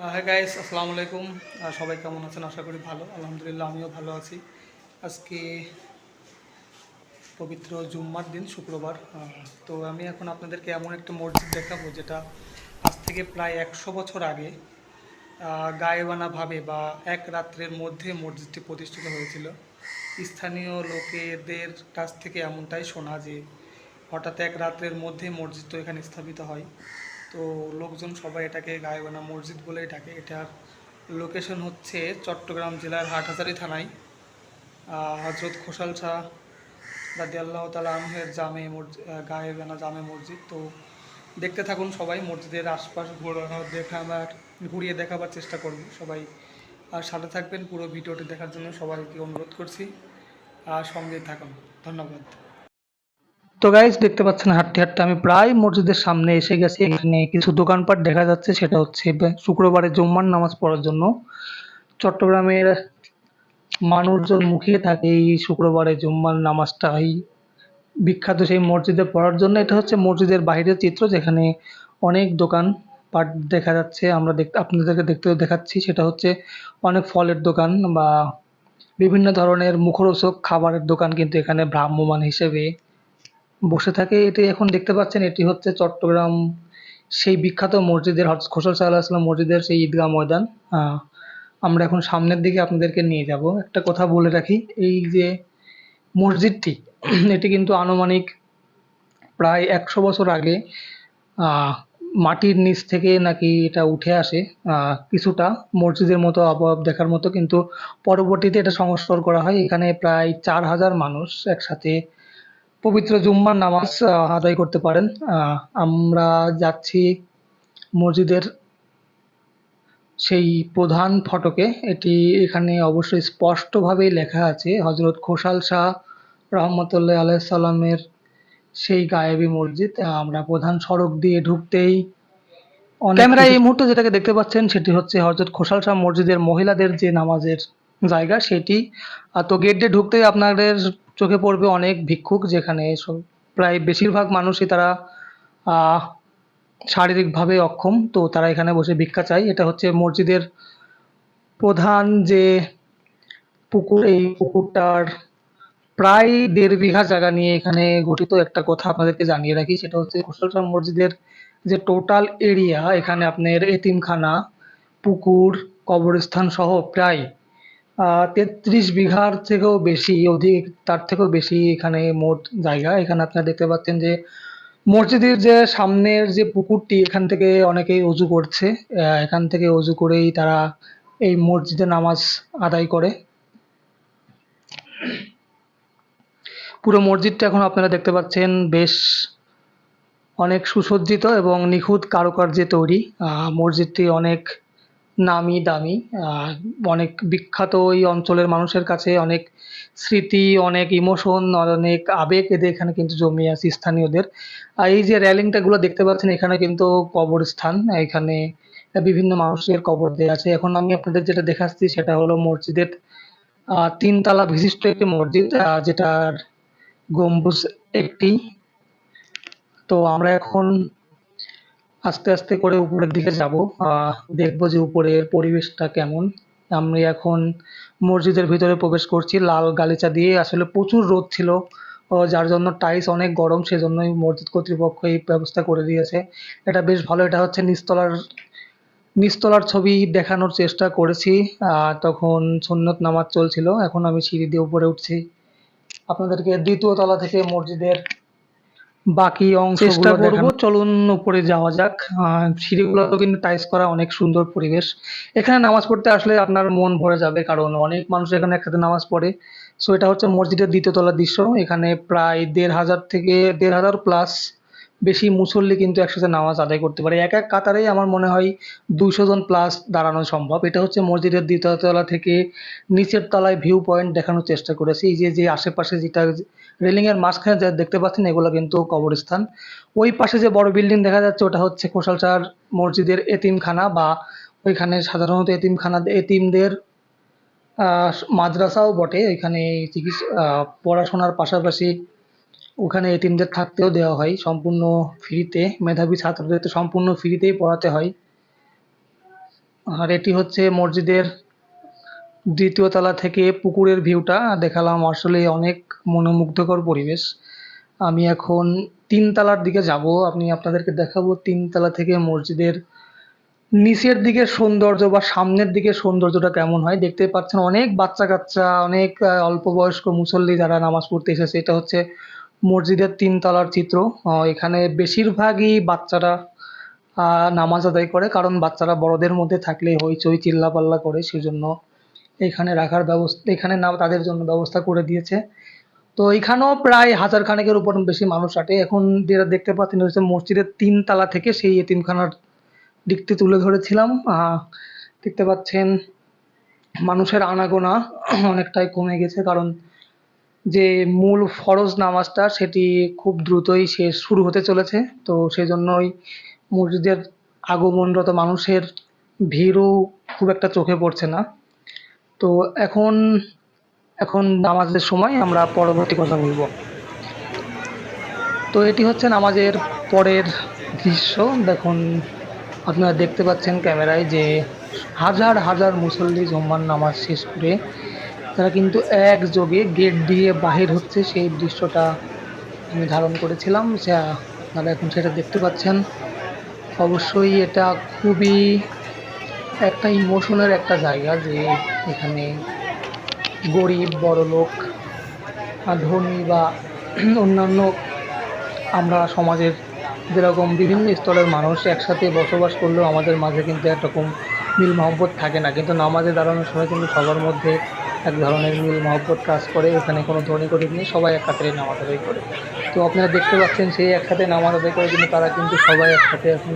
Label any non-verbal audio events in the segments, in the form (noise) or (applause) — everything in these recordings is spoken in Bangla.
হ্যাঁ গাইস আসসালামু আলাইকুম। সবাই কেমন আছেন? আশা করি ভালো। আলহামদুলিল্লাহ, আমিও ভালো আছি। আজকে পবিত্র জুম্মার দিন, শুক্রবার। তো আমি এখন আপনাদেরকে এমন একটা মসজিদ দেখাবো, যেটা আজ থেকে প্রায় একশো বছর আগে গায়েবানাভাবে বা এক রাত্রের মধ্যে মসজিদটি প্রতিষ্ঠিত হয়েছিল। স্থানীয় লোকেদের কাছ থেকে এমনটাই শোনা যে হঠাৎ এক রাত্রের মধ্যে মসজিদ তো এখানে স্থাপিত হয়। তো লোকজন সবাই এটাকে গায়েবানা মসজিদ বলেই ডাকে এটার লোকেশন হচ্ছে চট্টগ্রাম জেলার হাটহাজারি থানায়। হজরত খোসাল শাহ রাদি আল্লাহ তালা আনহের জামে গায়েবানা জামে মসজিদ। তো দেখতে থাকুন সবাই, মসজিদের আশপাশ ঘোরানো দেখাবার, ঘুরিয়ে দেখাবার চেষ্টা করব সবাই। আর সাথে থাকবেন পুরো ভিডিওটি দেখার জন্য সবাইকে অনুরোধ করছি। আর সঙ্গে থাকুন। ধন্যবাদ। তো গাইজ দেখতে পাচ্ছেন হাঁটতে হাঁটতে আমি প্রায় মসজিদের সামনে এসে গেছি। এখানে কিছু দোকানপাট দেখা যাচ্ছে, সেটা হচ্ছে শুক্রবারে জুম্মার নামাজ পড়ার জন্য। চট্টগ্রামের মানুষজন মুখিয়ে থাকে এই শুক্রবারে জুম্মার নামাজটাই বিখ্যাত সেই মসজিদে পড়ার জন্য। এটা হচ্ছে মসজিদের বাইরের চিত্র, যেখানে অনেক দোকান পাট দেখা যাচ্ছে। আমরা দেখতে আপনাদেরকে দেখতে দেখাচ্ছি, সেটা হচ্ছে অনেক ফলের দোকান বা বিভিন্ন ধরনের মুখরোচক খাবারের দোকান কিন্তু এখানে ভ্রাম্যমাণ হিসেবে বসে থাকে। এটি এখন দেখতে পাচ্ছেন, এটি হচ্ছে চট্টগ্রাম সেই বিখ্যাত মসজিদের হজ- খোসল সাল্লাহ আসলাম মসজিদের সেই ঈদগাহ ময়দান। আমরা এখন সামনের দিকে আপনাদেরকে নিয়ে যাব। একটা কথা বলে রাখি, এই যে মসজিদটি, (clears throat) এটি কিন্তু আনুমানিক প্রায় একশো বছর আগে মাটির নিচ থেকে নাকি এটা উঠে আসে। কিছুটা মসজিদের মতো অভাব দেখার মতো, কিন্তু পরবর্তীতে এটা সংস্কার করা হয়। এখানে প্রায় চার হাজার মানুষ একসাথে পবিত্র জুম্মার নামাজ আদায় করতে পারেন। আমরা যাচ্ছি মসজিদের সেই প্রধান ফটকে। এটি এখানে অবশ্যই স্পষ্টভাবেই লেখা আছে হজরত খোসাল শাহ রহমতুল্লাহ আলাইহিস সালামের সেই গায়েবী মসজিদ। আমরা প্রধান সড়ক দিয়ে ঢুকতেই ক্যামেরা এই মুহূর্তে যেটাকে দেখতে পাচ্ছেন সেটি হচ্ছে হজরত খোসাল শাহ মসজিদের মহিলাদের যে নামাজের জায়গা সেটি। তো গেট দিয়ে ঢুকতেই আপনাদের চোখে পড়বে অনেক ভিক্ষুক যেখানে প্রায় বেশিরভাগ মানুষই তারা শারীরিকভাবে অক্ষম। তো তারা এখানে বসে ভিক্ষা চায়। এটা হচ্ছে মসজিদের প্রধান যে পুকুর, এই পুকুরটার প্রায় দেড় বিঘা জায়গা নিয়ে এখানে গঠিত একটা কথা আপনাদেরকে জানিয়ে রাখি। সেটা হচ্ছে খোসল মসজিদের যে টোটাল এরিয়া এখানে আপনার এতিমখানা, পুকুর, কবরস্থান সহ প্রায় তেত্রিশ বিঘার থেকেও বেশি অধিক, তার থেকেও বেশি এখানে মোট জায়গা। এখানে আপনারা দেখতে পাচ্ছেন যে, মসজিদের যে সামনের যে পুকুরটি, এখান থেকে অনেকেই অজু করছে। এখান থেকে অজু করেই তারা এই মসজিদে নামাজ আদায় করে। পুরো মসজিদটা এখন আপনারা দেখতে পাচ্ছেন বেশ অনেক সুসজ্জিত এবং নিখুঁত কারুকার্যে তৈরি। মসজিদটি অনেক নামি দামি অনেক বিখ্যাত এই অঞ্চলের মানুষের কাছে অনেক স্মৃতি, অনেক ইমোশন অনেক আবেগ এদের এখানে কিন্তু জমিয়ে আছে স্থানীয়দের। আর এই যে র্যালিংটা গুলো দেখতে পাচ্ছেন, এখানে কিন্তু কবরস্থান, এখানে বিভিন্ন মানুষের কবর দেওয়া আছে। এখন আমি আপনাদের যেটা দেখাচ্ছি, সেটা হলো মসজিদের তিনতলা বিশিষ্ট একটি মসজিদ যেটার গম্বুজ একটি। তো আমরা এখন আস্তে আস্তে করে উপরের দিকে যাব দেখব যে উপরের পরিবেশটা কেমন। আমি এখন মসজিদের ভিতরে প্রবেশ করছি, লাল গালিচা দিয়ে। আসলে প্রচুর রোদ ছিল যার জন্য টাইস অনেক গরম, সেজন্যই মসজিদ কর্তৃপক্ষ এই ব্যবস্থা করে দিয়েছে। এটা বেশ ভালো, এটা হচ্ছে নিচতলার নিচতলার ছবি দেখানোর চেষ্টা করেছি তখন সুন্নত নামাজ চলছিল, এখন আমি সিঁড়ি দিয়ে উপরে উঠছি। আপনাদেরকে দ্বিতীয় তলা থেকে মসজিদের বাকি অংশ চেষ্টা করব। চলুন উপরে যাওয়া যাক। সিঁড়িগুলো তো কিন্তু টাইস করা অনেক সুন্দর পরিবেশ। এখানে নামাজ পড়তে আসলে আপনার মন ভরে যাবে কারণ অনেক মানুষ এখানে একসাথে নামাজ পড়ে। সো এটা হচ্ছে মসজিদের দ্বিতীয় তলার দৃশ্য। এখানে প্রায় দেড় হাজার থেকে দেড় হাজার প্লাস বেশি মুসল্লি কিন্তু একসাথে নামাজ আদায় করতে পারে। এক এক কাতারেই আমার মনে হয় দুইশো জন প্লাস দাঁড়ানো সম্ভব। এটা হচ্ছে মসজিদের দ্বিতীয় তলা থেকে নিচের তলায় ভিউ পয়েন্ট দেখানোর চেষ্টা করেছি। এই যে যে আশেপাশে যেটা রেলিং এর মাঝখানে যা দেখতে পাচ্ছেন, এগুলো কিন্তু কবরস্থান। ওই পাশে যে বড় বিল্ডিং দেখা যাচ্ছে, ওটা হচ্ছে কোশালচার মসজিদের এতিমখানা বা ওইখানে সাধারণত এতিমখানা, এতিমদের মাদ্রাসাও বটে। ওইখানে চিকিৎসা পড়াশোনার পাশাপাশি ওখানে এতিমদের থাকতেও দেওয়া হয়। সম্পূর্ণ ফ্রিতে মেধাবী ছাত্রদের তো সম্পূর্ণ ফ্রিতেই পড়াতে হয়। আর এটি হচ্ছে মসজিদের দ্বিতীয় তলা থেকে পুকুরের ভিউটা দেখালাম আসলে অনেক মনোমুগ্ধকর পরিবেশ। আমি এখন তিন তলার দিকে যাব। আমি আপনাদেরকে দেখাবো তিন তলা থেকে মসজিদের নিচের দিকে সৌন্দর্য বা সামনের দিকে সৌন্দর্যটা কেমন হয়। দেখতে পাচ্ছেন অনেক বাচ্চা কাচ্চা অনেক অল্প বয়স্ক মুসল্লি যারা নামাজ পড়তে এসেছে। এটা হচ্ছে মসজিদের তিন তলার চিত্র এখানে বেশিরভাগই বাচ্চারা নামাজ আদায় করে, কারণ বাচ্চারা বড়দের মধ্যে থাকলে হইচই চিল্লাপাল্লা করে, সেজন্য এখানে রাখার ব্যবস্থা, এখানে না তাদের জন্য ব্যবস্থা করে দিয়েছে। তো এখানেও প্রায় হাজার খানেকের উপর বেশি মানুষ আটে। এখন যেটা দেখতে পাচ্ছেন হচ্ছে মসজিদের তিন তালা থেকে সেই এতিমখানার দিকটি তুলে ধরেছিলাম। দেখতে পাচ্ছেন, মানুষের আনাগোনা অনেকটাই কমে গেছে, কারণ যে মূল ফরজ নামাজটা সেটি খুব দ্রুতই শেষ শুরু হতে চলেছে। তো সেই জন্যই মসজিদের আগমনরত মানুষের ভিড়ও খুব একটা চোখে পড়ছে না। তো এখন এখন নামাজের সময় আমরা পরবর্তী কথা বলব। তো এটি হচ্ছে নামাজের পরের দৃশ্য। দেখুন, আপনারা দেখতে পাচ্ছেন ক্যামেরায় যে হাজার হাজার মুসল্লি জম্মার নামাজ শেষ করে তারা কিন্তু একযোগে গেট দিয়ে বাহির হচ্ছে সেই দৃশ্যটা আমি ধারণ করেছিলাম। যা আপনারা এখন সেটা দেখতে পাচ্ছেন। অবশ্যই এটা খুবই একটা ইমোশনের একটা জায়গা যে এখানে গরিব বড়লোক ধনী বা অন্যান্য আমরা সমাজের যেরকম বিভিন্ন স্তরের মানুষ একসাথে বসবাস করলেও আমাদের মাঝে কিন্তু একরকম মিল মহব্বত থাকে না। কিন্তু নামাজে দাঁড়ানোর সময় কিন্তু সবার মধ্যে এক ধরনের মিল মহব্বত কাজ করে এখানে কোনো ধনী গরিব নেই সবাই একসাথে নামাজ আদায় করে। তো আপনারা দেখতে পাচ্ছেন সেই একসাথে নামাজ আদায় করে কিন্তু তারা কিন্তু সবাই একসাথে এখন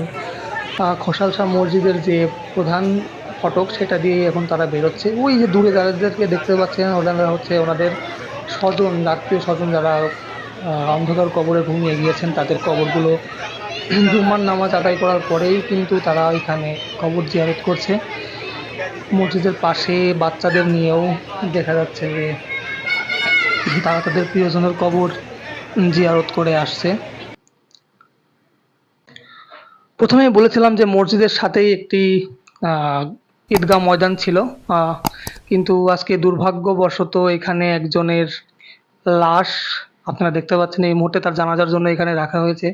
আহ, খোসাল শাহ মসজিদের যে প্রধান ফটক সেটা দিয়ে এখন তারা বেরোচ্ছে। ওই যে দূরে যাদেরকে দেখতে পাচ্ছেন ওনারা হচ্ছে ওনাদের স্বজন আত্মীয় স্বজন যারা অন্ধকার কবরে ঘুমিয়ে গিয়েছেন তাদের কবরগুলো (clears throat) জুম্মার নামাজ আদায় করার পরেই কিন্তু তারা এখানে কবর জিয়ারত করছে। মসজিদের পাশে বাচ্চাদের নিয়েও দেখা যাচ্ছে যে তারা তাদের প্রিয়জনের কবর জিয়ারত করে আসছে। প্রথমে বলেছিলাম যে মসজিদের সাথেই একটি ঈদগাহ ময়দান ছিল কিন্তু আজকে দুর্ভাগ্যবশত এখানে একজনের লাশ আপনারা দেখতে পাচ্ছেন এই মুহূর্তে তার জানাজার জন্য এখানে রাখা হয়েছে।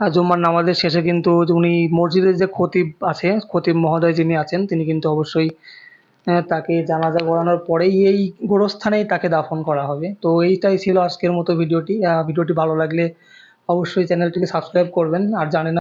জুম্মার নামাজের শেষে কিন্তু উনি মসজিদের যে খতিব আছে, খতিব মহোদয় যিনি আছেন, তিনি কিন্তু অবশ্যই তাকে জানাজা করানোর পরেই এই গোরস্থানেই তাকে দাফন করা হবে। তো এইটাই ছিল আজকের মতো ভিডিওটি। ভিডিওটি ভালো লাগলে অবশ্যই চ্যানেলটিকে সাবস্ক্রাইব করবেন। আর জানেন